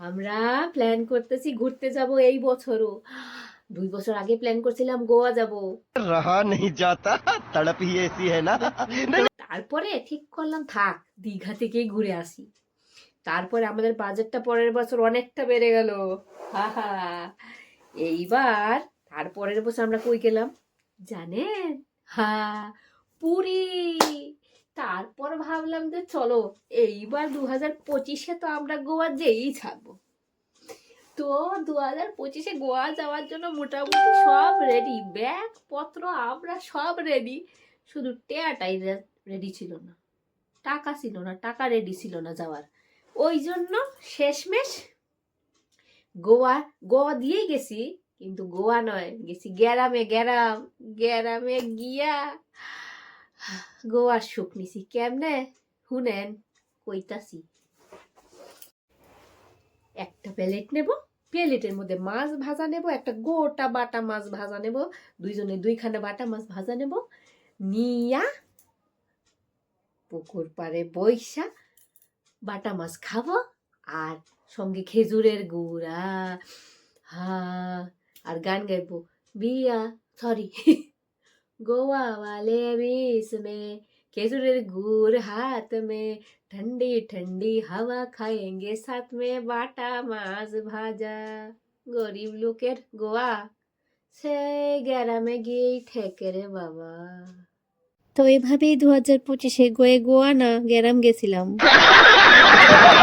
আমরা প্ল্যান করতেছি ঘুরতে যাব এই বছরও। দুই বছর আগে প্ল্যান করছিলাম গোয়া যাব। রাহা নেই যাতা এসি হ্যায় না? তারপরে ঠিক করলাম থাক দীঘা থেকেই ঘুরে আসি। তারপরে আমাদের বাজেটটা পরের বছর অনেকটা বেড়ে গেল। হা এইবার তারপরের বছর আমরা কই গেলাম? জানেন? হ্যাঁ পুরী। তারপর ভাবলাম যে চলো, এইবার দু হাজার পঁচিশে তো আমরা গোয়া যেই ছাড়বো। তো দু হাজার পঁচিশে গোয়া যাওয়ার জন্য মোটামুটি সব রেডি ব্যাগ পত্র আমরা সব রেডি শুধু টেয়াটাই রেডি ছিল না। টাকা ছিল না, টাকা রেডি ছিল না যাওয়ার। ওই জন্য শেষমেশ গোয়া গোয়া দিয়েই গেছি। কিন্তু গোয়া নয়, গেছি গ্যারামে, গ্যারাম, গ্যারামে গিয়া গোয়ার সুখ নিছি, কেমনে? শুনেন, কইতাছি। একটা প্লেট নেব, প্লেটের মধ্যে মাছ ভাজা নেব, একটা গোটা বাটা মাছ ভাজা নেব, দুইজনে দুইখানা বাটা মাছ ভাজা নেব, নিয়া পুকুর পাড়ে বৈশা বাটা মাছ খাব, আর সঙ্গে খেজুরের গুড়া, হা, আর গান গাইবো। বিয়া, সরি। গোয়া वाले बीस में খেজুরের গুড় হাত में ठंडी ठंडी हवा खाएंगे साथ में বাটা মাছ ভাজা গরিব লোকের গোয়া সে গ্যারামে গিয়েই ঠেকে রে বাবা তো এভাবেই দু হাজার পঁচিশে গোয়ে গোয়া না গ্যারাম গেছিলাম